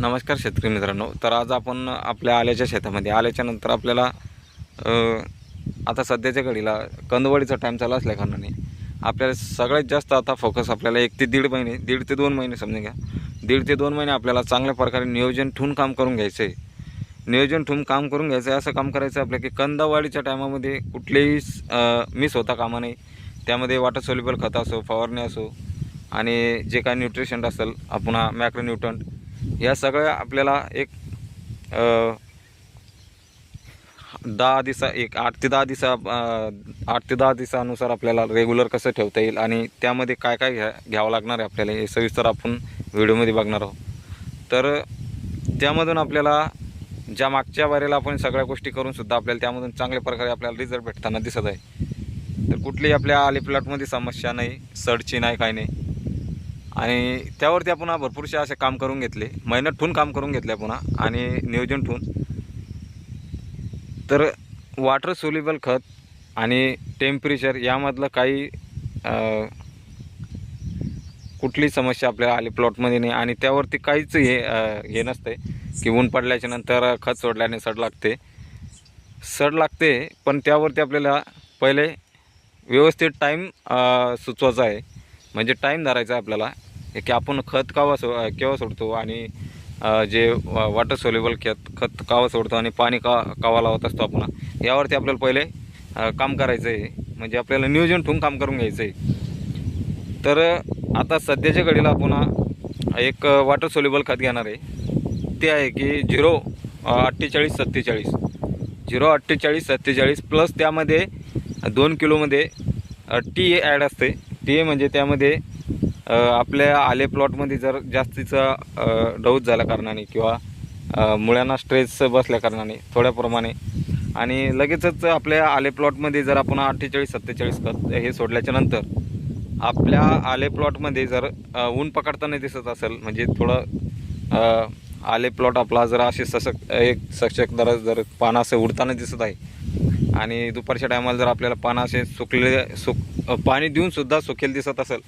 नमस्कार शेतकरी मित्रांनो. तर आज आपण आपल्या आल्याच्या शेतामध्ये. आल्याच्यानंतर आपल्याला आता सध्याच्या घडीला कंदवडीचा टाईम चालू असल्याकारणाने आपल्याला सगळ्यात जास्त आता फोकस आपल्याला एक ते दीड महिने दीड ते दोन महिने समजून घ्या. दीड ते दोन महिने आपल्याला चांगल्या प्रकारे नियोजन ठेवून काम करून घ्यायचं आहे. नियोजन ठेवून काम करून घ्यायचं आहे असं काम करायचं आहे आपल्या की कंदवाडीच्या टायमामध्ये कुठलेही मिस होता कामा नाही त्यामध्ये वॉटर सोल्युबल खत असो फवारणी असो आणि जे काही न्यूट्रिशन असेल आपण मॅक्रो न्यूट्रंट या सगळ्या आपल्याला एक दहा दिवसा एक आठ ते दहा दिवसा आठ ते दहा दिवसानुसार आपल्याला रेग्युलर कसं ठेवता येईल आणि त्यामध्ये काय काय घ्या घ्यावं लागणार आहे आपल्याला हे सविस्तर आपण व्हिडिओमध्ये बघणार आहोत. तर त्यामधून आपल्याला ज्या मागच्या वारेला आपण सगळ्या गोष्टी करूनसुद्धा आपल्याला त्यामधून चांगल्या प्रकारे आपल्याला रिझल्ट भेटताना दिसत आहे. तर कुठलीही आपल्या आली प्लॉटमध्ये समस्या नाही सडची नाही काही नाही. आणि त्यावरती आपण भरपूरसे असे काम करून घेतले. मेहनत ठेवून काम करून घेतले पुन्हा आणि नियोजन ठेवून तर वॉटर सोल्युबल खत आणि टेम्परेचर यामधलं काही कुठली समस्या आपल्याला आली प्लॉटमध्ये नाही आणि त्यावरती काहीच हे हे नसते की ऊन पडल्याच्या नंतर खत सोडल्याने सड लागते. सड लागते पण त्यावरती आपल्याला पहिले व्यवस्थित टाईम सुचवायचा आहे. म्हणजे टाईम धरायचा आहे आपल्याला. हे की आपण खत कावा सो केव्हा सोडतो आणि जे वॉटर सोल्युबल खत खत कावा सोडतो आणि पाणी का कावा लावत असतो आपण. यावरती आपल्याला पहिले काम करायचं आहे म्हणजे आपल्याला नियोजन ठेवून काम करून घ्यायचं आहे तर आता सध्याच्या घडीला आपण एक वॉटर सोल्युबल खत घेणार आहे. ते आहे की झिरो अठ्ठेचाळीस सत्तेचाळीस. झिरो अठ्ठेचाळीस सत्तेचाळीस प्लस त्यामध्ये दोन किलोमध्ये टी ॲड असते. ते म्हणजे त्यामध्ये आपल्या आले प्लॉटमध्ये जर जास्तीचा डौस झाल्या कारणाने किंवा मुळ्यांना स्ट्रेस बसल्या कारणाने थोड्या प्रमाणे. आणि लगेचच आपल्या आले प्लॉटमध्ये जर आपण अठ्ठेचाळीस सत्तेचाळीस खत हे सोडल्याच्या नंतर आपल्या आले प्लॉटमध्ये जर ऊन पकडताना दिसत असेल म्हणजे थोडं आले प्लॉट आपला जर असे सशक एक सशक दर जर पानं असं उडताना दिसत आहे आणि दुपारच्या टायमाला जर आपल्याला पानं असे सुकले सुक पाणी देऊनसुद्धा सुकेल दिसत असेल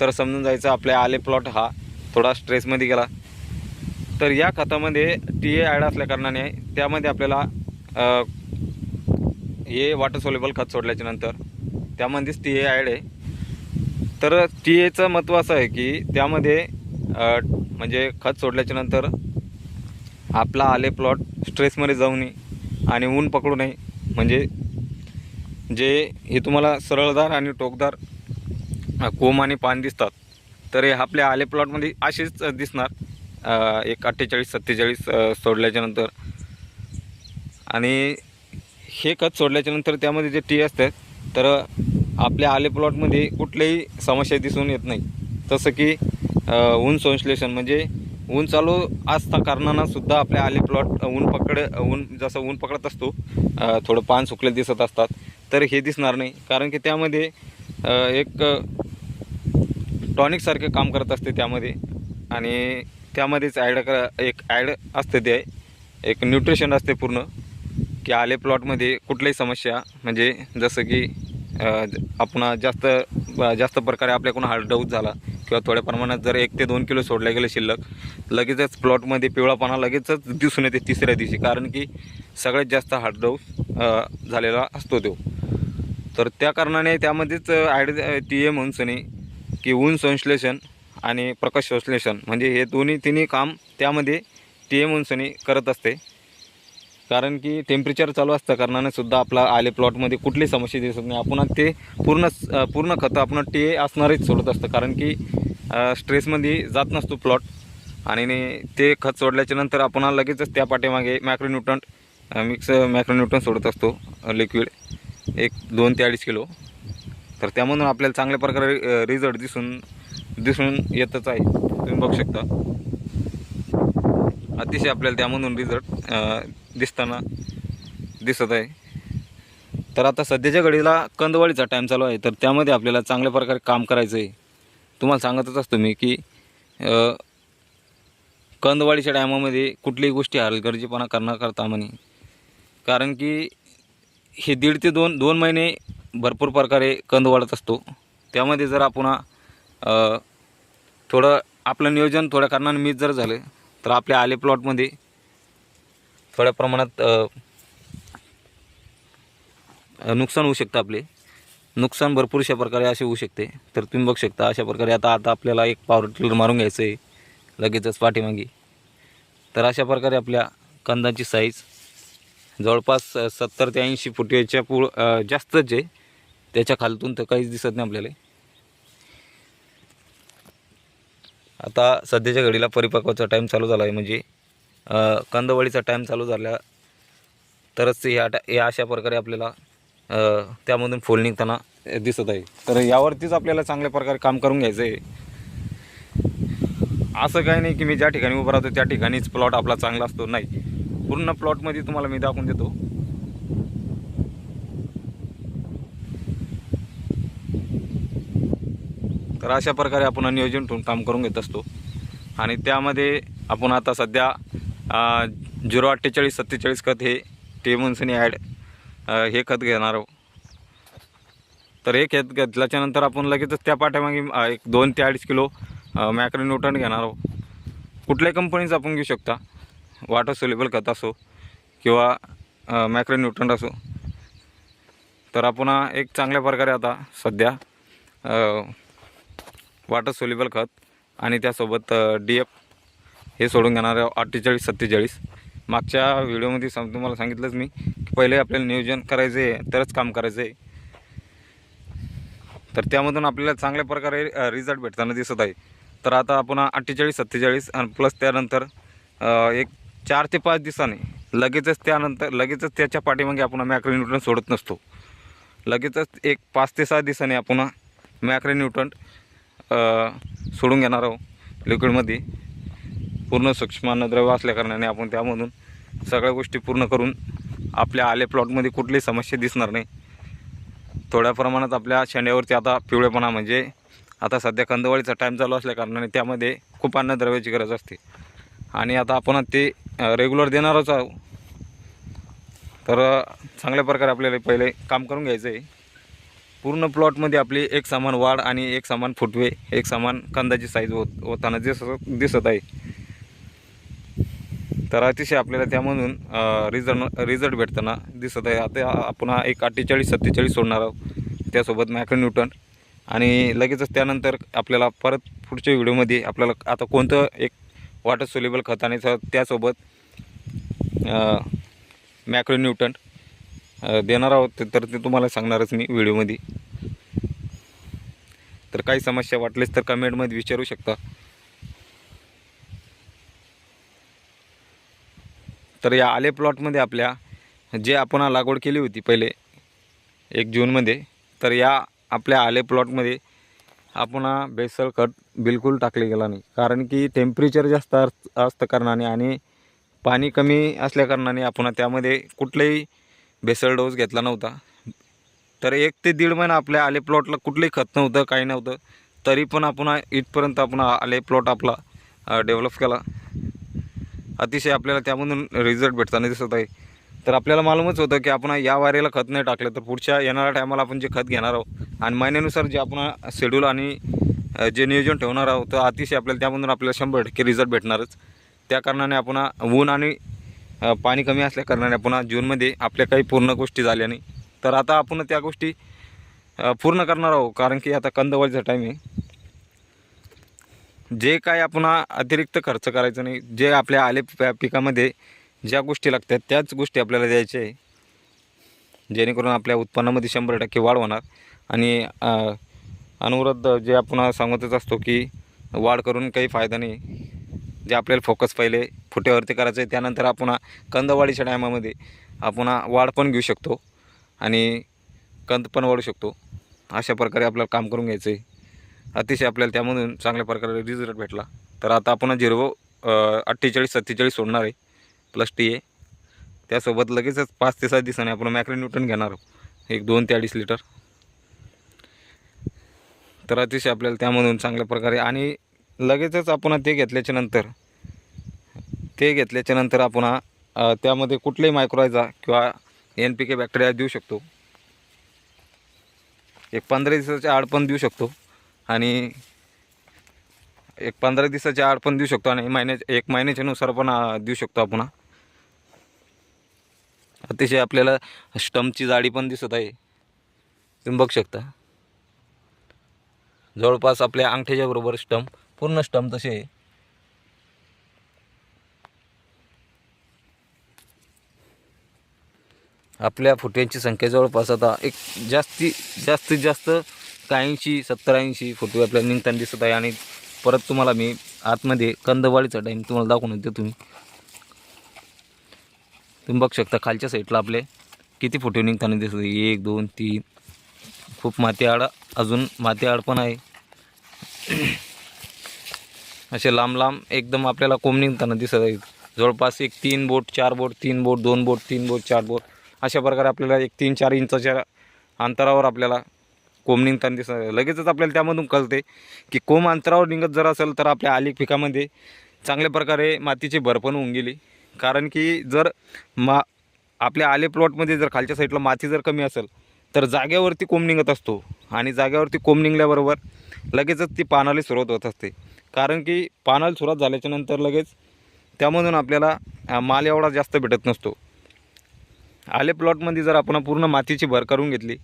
तर समजून जायचं आपल्या आले प्लॉट हा थोडा स्ट्रेसमध्ये गेला. तर या खतामध्ये टी ए ॲड असल्याकारणाने त्यामध्ये आपल्याला हे वॉटर सोलेबल खत सोडल्याच्या नंतर त्यामध्येच टी ए ॲड आहे. तर टी एचं महत्त्व असं आहे की त्यामध्ये म्हणजे खत सोडल्याच्या नंतर आपला आले प्लॉट स्ट्रेसमध्ये जाऊ नये आणि ऊन पकडू नये. म्हणजे जे हे तुम्हाला सरळदार आणि टोकदार कोम कोंब आणि पान दिसतात तर हे आपल्या आले प्लॉटमध्ये असेच दिसणार. एक अठ्ठेचाळीस सत्तेचाळीस सोडल्याच्यानंतर आणि हे खत सोडल्याच्यानंतर त्यामध्ये जे टी असतात तर आपल्या आले प्लॉटमध्ये कुठल्याही समस्या दिसून येत नाही. तसं की ऊन संश्लेषण म्हणजे ऊन चालू असता कारणानं सुद्धा आपल्या आले प्लॉट ऊन पकड ऊन जसं ऊन पकडत असतो थोडं पान सुकले दिसत असतात तर हे दिसणार नाही. कारण की त्यामध्ये एक टॉनिकसारखे काम करत असते त्यामध्ये. आणि त्यामध्येच ॲड एक ॲड असते ते. एक न्यूट्रिशन असते पूर्ण. की आले प्लॉटमध्ये कुठल्याही समस्या म्हणजे जसं की आपण जास्त ब- जास्त प्रकारे आपल्याकडून हार्ड डाऊट झाला किंवा थोड्या प्रमाणात जर एक ते दोन किलो सोडले गेले शिल्लक लगेचच प्लॉटमध्ये पिवळापणा लगेचच दिसून येते तिसऱ्या दिवशी. कारण की सगळ्यात जास्त हार्ड झालेला असतो तो. तर त्या कारणाने त्यामध्येच ॲड टी ए म्हणून की ऊन संश्लेषण आणि प्रकाश संश्लेषण म्हणजे हे दोन्ही तिन्ही काम त्यामध्ये टी ए म्हणून करत असते. कारण की टेम्परेचर चालू असतं कारणाने सुद्धा आपला आले प्लॉटमध्ये कुठली समस्या दिसत नाही. आपण ते पूर्ण पूर्ण खतं आपण टी असणारच सोडत असतं. कारण की स्ट्रेसमध्ये जात नसतो प्लॉट आणि ते खत सोडल्याच्या नंतर आपण लगेचच त्या पाठीमागे मॅक्रोन्यूट्रंट मिक्स मॅक्रोन्यूट्रंट सोडत असतो लिक्विड एक दोन ते अडीच किलो. तर त्यामधून आपल्याला चांगल्या प्रकारे रिझल्ट दिसून दिसून येतच आहे. तुम्ही बघू शकता. अतिशय आपल्याला त्यामधून रिझल्ट दिसताना दिसत आहे. तर आता सध्याच्या घडीला कंदवाळीचा टाईम चालू आहे. तर त्यामध्ये आपल्याला चांगल्या प्रकारे काम करायचं आहे तुम्हाला सांगतच असतो मी की कंदवाळीच्या टायमामध्ये कुठलीही गोष्टी हलगर्जीपणा करण्याकरता करता म्हणे. कारण की हे दीड ते दोन दोन महिने भरपूर प्रकारे कंद वाढत असतो. त्यामध्ये जर आपण थोडं आपलं नियोजन थोड्या कारणाने मिस जर झालं तर आपल्या आले प्लॉटमध्ये थोड्या प्रमाणात नुकसान होऊ शकतं आपले. नुकसान भरपूरशा प्रकारे असे होऊ शकते. तर तुम्ही बघू शकता अशा प्रकारे आता आता आपल्याला एक पावर टिलर मारून घ्यायचं आहे लगेचच पाठीमागे. तर अशा प्रकारे आपल्या कंदाची साईज जवळपास सत्तर ते ऐंशी फुटीच्या पुढ जास्तच आहे. त्याच्या खालतून तर काहीच दिसत नाही आपल्याला. आता सध्याच्या घडीला परिपक्वाचा टाईम चालू झाला आहे म्हणजे कंदवळीचा टाईम चालू झाला. तरच या या अशा प्रकारे आपल्याला त्यामधून फुल निघताना दिसत आहे. तर यावरतीच आपल्याला चांगल्या प्रकारे काम करून घ्यायचं आहे असं काही नाही की मी ज्या ठिकाणी उभं राहतो त्या ठिकाणीच प्लॉट आपला चांगला असतो. नाही. पूर्ण प्लॉटमध्ये तुम्हाला मी दाखवून देतो. तर अशा प्रकारे आपण नियोजन ठेवून काम करून घेत असतो. आणि त्यामध्ये आपण आता सध्या झिरो अठ्ठेचाळीस सत्तेचाळीस खत हे टेमन्सनी ॲड हे खत घेणार आहोत. तर हे खत घेतल्याच्यानंतर आपण लगेचच त्या पाठ्यामागे एक दोन ते अडीच किलो मॅक्रो न्यूटन घेणार आहोत. कुठल्याही कंपनीचं आपण घेऊ शकता? वाटर सोल्युबल खत असो किंवा मॅक्रो न्यूटन असो. तर आपण एक चांगल्या प्रकारे आता सध्या वाटर सोल्युबल खत आणि त्यासोबत डी एफ हे सोडून घेणार आहे अठ्ठेचाळीस सत्तेचाळीस. मागच्या व्हिडिओमध्ये सम तुम्हाला सांगितलंच मी की पहिले आपल्याला नियोजन करायचं आहे तरच काम करायचं आहे. तर त्यामधून आपल्याला चांगल्या प्रकारे रिझल्ट भेटताना दिसत आहे. तर आता आपण अठ्ठेचाळीस सत्तेचाळीस आणि प्लस त्यानंतर एक चार ते पाच दिवसाने लगेचच त्यानंतर लगेचच त्याच्या पाठीमागे आपण मॅक्रो न्यूट्रन सोडत नसतो. लगेचच एक पाच ते सहा दिवसांनी आपण मॅक्रो न्यूट्रन सोडून घेणार आहोत लिक्विडमध्ये पूर्ण सूक्ष्म अन्नद्रव्य असल्याकारणाने आपण त्यामधून सगळ्या गोष्टी पूर्ण करून आपल्या आले प्लॉटमध्ये कुठलीही समस्या दिसणार नाही. थोड्या प्रमाणात आपल्या शेंड्यावरती आता पिवळेपणा म्हणजे आता सध्या कंदवाळीचा टाईम चालू असल्याकारणाने त्यामध्ये खूप अन्नद्रव्याची गरज असते. आणि आता आपण ते रेग्युलर देणारच आहोत तर चांगल्या प्रकारे आपल्याला पहिले काम करून घ्यायचं आहे. पूर्ण प्लॉटमध्ये आपली एक समान वाढ आणि एक समान फुटवे एक समान कंदाची साईज होत होताना दिसत दिसत आहे. तर अतिशय आपल्याला त्यामधून रिझल्ट रिझल्ट भेटताना दिसत आहे. आता आपण हा एक अठ्ठेचाळीस सत्तेचाळीस सोडणार आहोत. त्यासोबत मॅक्रो न्यूटन. आणि लगेचच त्यानंतर आपल्याला परत पुढच्या व्हिडिओमध्ये आपल्याला आता कोणतं एक वॉटर सोल्युबल खत आणि त्यासोबत मॅक्रो न्यूटन देणार आहोत. तर ते तुम्हाला सांगणारच मी व्हिडिओमध्ये. तर काही समस्या वाटलेच तर कमेंटमध्ये विचारू शकता. तर या आले प्लॉटमध्ये आपल्या जे आपण लागवड केली होती पहिले एक जूनमध्ये तर या आपल्या आले प्लॉटमध्ये आपण हा बेसल खत बिलकुल टाकले गेला नाही. कारण की टेम्परेचर जास्त अस- असतं कारणाने आणि पाणी कमी असल्याकारणाने आपण त्यामध्ये कुठलेही बेसल डोस घेतला नव्हता. तर एक ते दीड महिना आपल्या आले प्लॉटला कुठलंही खत नव्हतं काही नव्हतं तरी पण आपण इथपर्यंत आपण आले प्लॉट आपला डेव्हलप केला. अतिशय आपल्याला त्यामधून रिझल्ट भेटताना दिसत आहे. तर आपल्याला मालूमच होतं की आपण या वारेला खत नाही टाकलं तर पुढच्या येणाऱ्या टायमाला आपण जे खत घेणार आहोत आणि महिन्यानुसार जे आपण शेड्यूल आणि जे नियोजन ठेवणार आहोत तर अतिशय आपल्याला त्यामधून आपल्याला शंभर टक्के रिझल्ट भेटणारच. त्या कारणाने आपण ऊन आणि पाणी कमी असल्या कारणाने आपण जूनमध्ये आपल्या काही पूर्ण गोष्टी झाल्या नाही. तर आता आपण त्या गोष्टी पूर्ण करणार आहोत कारण की आता कंदवळचा टाईम आहे. जे काय आपण अतिरिक्त खर्च करायचा नाही जे आपल्या आले पिकामध्ये ज्या गोष्टी लागतात त्याच गोष्टी आपल्याला द्यायच्या आहे. जेणेकरून आपल्या उत्पन्नामध्ये शंभर टक्के वाढ होणार. आणि अनुवृत्त जे आपण सांगतच असतो की वाढ करून काही फायदा नाही. जे आपल्याला फोकस पहिले फुट्यावरती करायचं आहे त्यानंतर आपण कंदवाढीच्या टायमामध्ये आपण वाढ पण घेऊ शकतो आणि कंद पण वाढू शकतो. अशा प्रकारे आपल्याला काम करून घ्यायचं आहे. अतिशय आपल्याला त्यामधून चांगल्या प्रकारे रिझल्ट भेटला. तर आता आपण झिरो अठ्ठेचाळीस सत्तेचाळीस सोडणार आहे प्लस टी ए त्यासोबत लगेचच पाच ते सात दिसाने आपण मॅक्रो न्यूटन घेणार आहोत. एक दोन ते अडीच लिटर तर अतिशय आपल्याला त्यामधून चांगल्या प्रकारे आणि लगेचच आपण ते घेतल्याच्या नंतर ते घेतल्याच्या नंतर आपण त्यामध्ये कुठल्याही मायक्रोयचा किंवा एन पी के बॅक्टेरिया देऊ शकतो. एक पंधरा दिवसाच्या आड पण देऊ शकतो. आणि एक पंधरा दिवसाच्या आड पण देऊ शकतो आणि महिन्याच्या एक महिन्याच्यानुसार पण देऊ शकतो आपण अतिशय आपल्याला स्टमची जाडी पण दिसत आहे. तुम्ही बघू शकता. जवळपास आपल्या अंगठ्याच्या बरोबर स्टंप पूर्ण स्टंप तसे आहे. आपल्या फुट्यांची संख्या जवळपास आता एक जास्ती जास्तीत जास्त ऐंशी सत्तर ऐंशी फोटो आपल्याला निघताना दिसत आहे आणि परत तुम्हाला मी आतमध्ये कंदवाळीचा टाईम तुम्हाला दाखवून देतो तुम्ही. तुम्ही बघू शकता खालच्या साईडला आपले किती फोटो निघताना दिसत आहे. एक दोन तीन. खूप माती आड अजून माती आड पण आहे. असे लांब लांब एकदम आपल्याला कोंब निघताना दिसत आहे जवळपास एक तीन बोट चार बोट तीन बोट दोन बोट तीन बोट चार बोट. अशा प्रकारे आपल्याला एक तीन चार इंचाच्या अंतरावर आपल्याला कोंब निघताना दिसत लगेचच आपल्याला त्यामधून कळते की कोंब अंतरावर निघत जर असेल तर आपल्या आली पिकामध्ये चांगल्या प्रकारे मातीची भर पण होऊन गेली. कारण की जर मा आपल्या आले प्लॉटमध्ये जर खालच्या साईडला माती जर कमी असेल तर जाग्यावरती कोंब निघत असतो. आणि जाग्यावरती कोंब निघल्याबरोबर लगेचच ती पानाला सुरुवात होत असते. कारण की पानाला सुरुवात झाल्याच्यानंतर लगेच त्यामधून आपल्याला माल एवढा जास्त भेटत नसतो. आले प्लॉटमध्ये जर आपण पूर्ण मातीची भर करून घेतली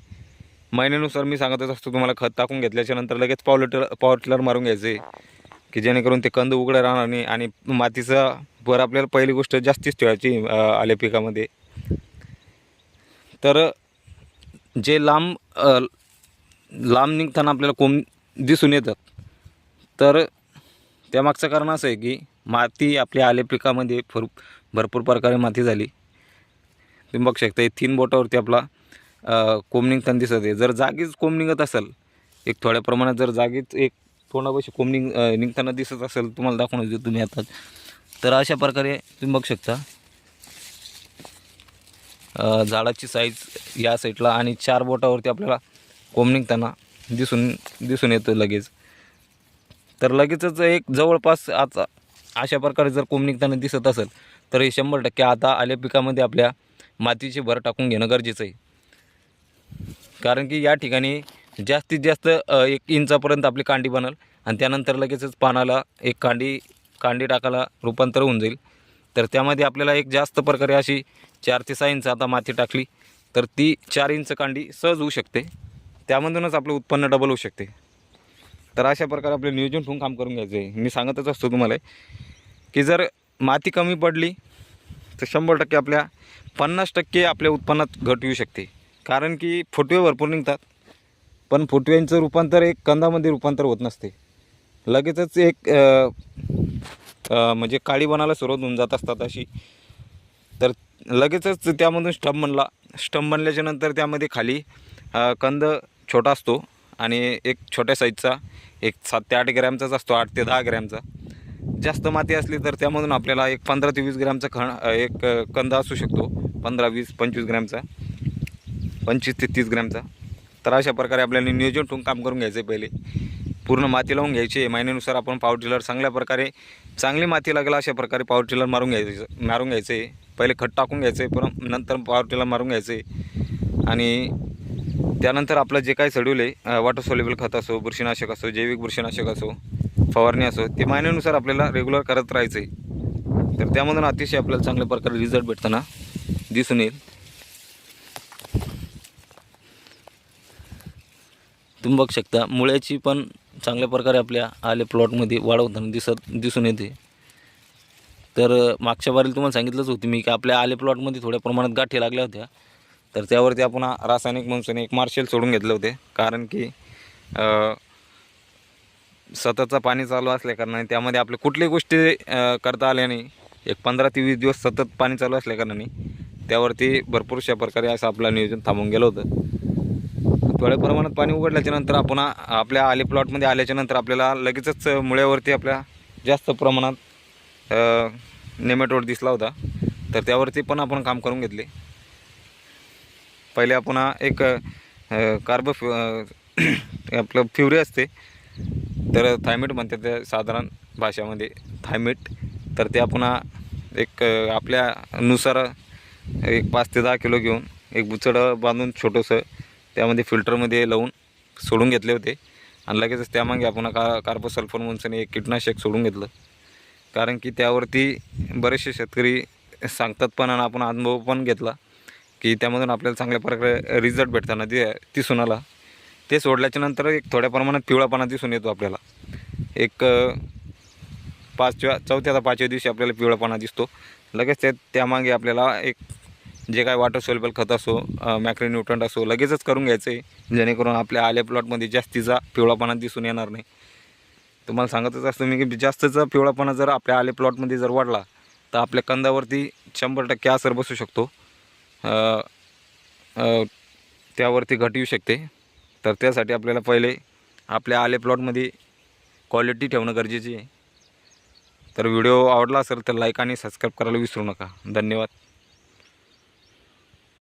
महिन्यानुसार मी सांगतच असतो तुम्हाला खत टाकून घेतल्याच्या नंतर लगेच पॉवर टिलर पॉवर टिलर मारून घ्यायचे. की जेणेकरून ते कंद उघडं राहणार नाही आणि मातीचा भर आपल्याला पहिली गोष्ट जास्तीच ठेवायची आल्या पिकामध्ये. तर जे लांब लांब निघताना आपल्याला कोंब दिसून येतात. तर त्यामागचं कारण असं आहे की माती आपल्या आले पिकामध्ये भर भरपूर प्रकारे माती झाली. तुम्ही बघू शकता हे तीन बोटावरती आपला अ, कोंब निघताना दिसत आहे. जर जागीच कोंब निघत असेल एक थोड्या प्रमाणात जर जागीच एक थोडापाशी कोंब निघ निघताना दिसत असेल तुम्हाला दाखवून देऊ तुम्ही आता. तर अशा प्रकारे तुम्ही बघू शकता. झाडाची साईज या साईडला आणि चार बोटावरती आपल्याला कोंब निघताना दिसून दिसून येतं लगेच. तर लगेचच एक जवळपास आता अशा प्रकारे जर कोंब निघताना दिसत असेल तर हे शंभर टक्के आता आल्या पिकामध्ये आपल्या मातीची भर टाकून घेणं गरजेचं आहे. कारण की या ठिकाणी जास्तीत जास्त एक इंचापर्यंत आपली कांडी बनल आणि त्यानंतर लगेचच पानाला एक कांडी कांडी टाकायला रूपांतर होऊन जाईल. तर त्यामध्ये आपल्याला एक जास्त प्रकारे अशी चार ते सहा इंच आता माती टाकली तर ती चार इंच कांडी सहज होऊ शकते. त्यामधूनच आपलं उत्पन्न डबल होऊ शकते. तर अशा प्रकारे आपलं नियोजन ठेवून काम करून घ्यायचं आहे मी सांगतच असतो तुम्हाला की जर माती कमी पडली तर शंभर टक्के आपल्या पन्नास टक्के आपल्या उत्पन्नात घट येऊ शकते. कारण की फुटवे भरपूर निघतात. पण फुटव्यांचं रूपांतर एक कंदामध्ये रूपांतर होत नसते. लगेचच एक म्हणजे काळी बनायला सुरुवात होऊन जात असतात अशी. तर लगेचच त्यामधून स्टंप बनला. स्टंप बनल्याच्या नंतर त्यामध्ये खाली कंद छोटा असतो आणि एक छोट्या साईजचा एक सात ते आठ ग्रॅमचाच असतो आठ ते दहा ग्रॅमचा. जास्त माती असली तर त्यामधून आपल्याला एक पंधरा ते वीस ग्रॅमचा खण एक कंद असू शकतो. पंधरा वीस पंचवीस ग्रॅमचा. पंचवीस ते तीस ग्रॅमचा. तर अशा प्रकारे आपल्याला नियोजन ठेवून काम करून घ्यायचं आहे पहिले. पूर्ण माती लावून घ्यायची. आहे महिन्यानुसार आपण पॉवर टिलर चांगल्या प्रकारे चांगली माती लागेल अशा प्रकारे पावर टिलर मारून घ्यायचं मारून घ्यायचं आहे पहिले खत टाकून घ्यायचं आहे पण नंतर पॉवर टिलर मारून घ्यायचं आहे आणि त्यानंतर आपलं जे काही शेड्यूल आहे वॉटर सोलेबल खत असो बुरशीनाशक असो जैविक बुरशीनाशक असो फवारणी असो ते महिन्यानुसार आपल्याला रेग्युलर करत राहायचं आहे तर त्यामधून अतिशय आपल्याला चांगल्या प्रकारे रिझल्ट भेटताना दिसून येईल. तुम्ही बघू शकता. मुळ्याची पण चांगल्या प्रकारे आपल्या आले प्लॉटमध्ये वाढ होताना दिसत दिसून येते. तर मागच्या बारीला तुम्हाला सांगितलंच होती मी की आपल्या आले प्लॉटमध्ये थोड्या प्रमाणात गाठी लागल्या होत्या. तर त्यावरती आपण रासायनिक म्हणून एक मार्शल सोडून घेतले होते. कारण की सततचा पाणी चालू असल्याकारणाने त्यामध्ये आपले कुठल्याही गोष्टी करता आल्या नाही. एक पंधरा ते वीस दिवस सतत पाणी चालू असल्याकारणाने त्यावरती भरपूरशा प्रकारे असं आपलं नियोजन थांबून गेलं होतं. थोड्या प्रमाणात पाणी उघडल्याच्या नंतर आपण आपल्या आले प्लॉटमध्ये आल्याच्यानंतर आपल्याला लगेचच मुळ्यावरती आपल्या जास्त प्रमाणात नेमेटोड दिसला होता. तर त्यावरती पण आपण काम करून घेतले. पहिले आपण एक कार्ब आपलं फ्युरी असते. तर थायमेट म्हणतात त्या साधारण भाषामध्ये थायमेट. तर ते आपण एक आपल्यानुसार एक पाच ते दहा किलो घेऊन एक बुचडं बांधून छोटंसं त्यामध्ये फिल्टरमध्ये लावून सोडून घेतले होते. आणि लगेचच त्यामागे आपण का कार्बोसल्फर म्हणून एक कीटनाशक सोडून घेतलं. कारण की त्यावरती बरेचसे शेतकरी सांगतात पण आणि आपण अनुभव पण घेतला की त्यामधून आपल्याला चांगल्या प्रकारे रिझल्ट भेटताना ते दिसून आला. ते सोडल्याच्या नंतर एक थोड्या प्रमाणात पिवळापणा दिसून येतो आपल्याला. एक पाचव्या चौथ्या पाचव्या दिवशी आपल्याला पिवळापणा दिसतो. लगेच त्या त्यामागे आपल्याला एक जे काय वॉटर सोल्युबल खत असो मॅक्रो न्यूट्रंट असो लगेचच करून घ्यायचं आहे जेणेकरून आपल्या आल्या प्लॉटमध्ये जास्तीचा पिवळापणा दिसून येणार नाही. तुम्हाला सांगतच असतो मी की जास्तचा पिवळापणा जर आपल्या आले प्लॉटमध्ये जर वाढला तर आपल्या कंदावरती शंभर टक्के असर बसू शकतो. त्यावरती घट येऊ शकते. तर त्यासाठी आपल्याला पहिले आपल्या आले प्लॉटमध्ये क्वालिटी ठेवणं गरजेची आहे. तर व्हिडिओ आवडला असेल तर लाईक आणि सबस्क्राईब करायला विसरू नका. धन्यवाद.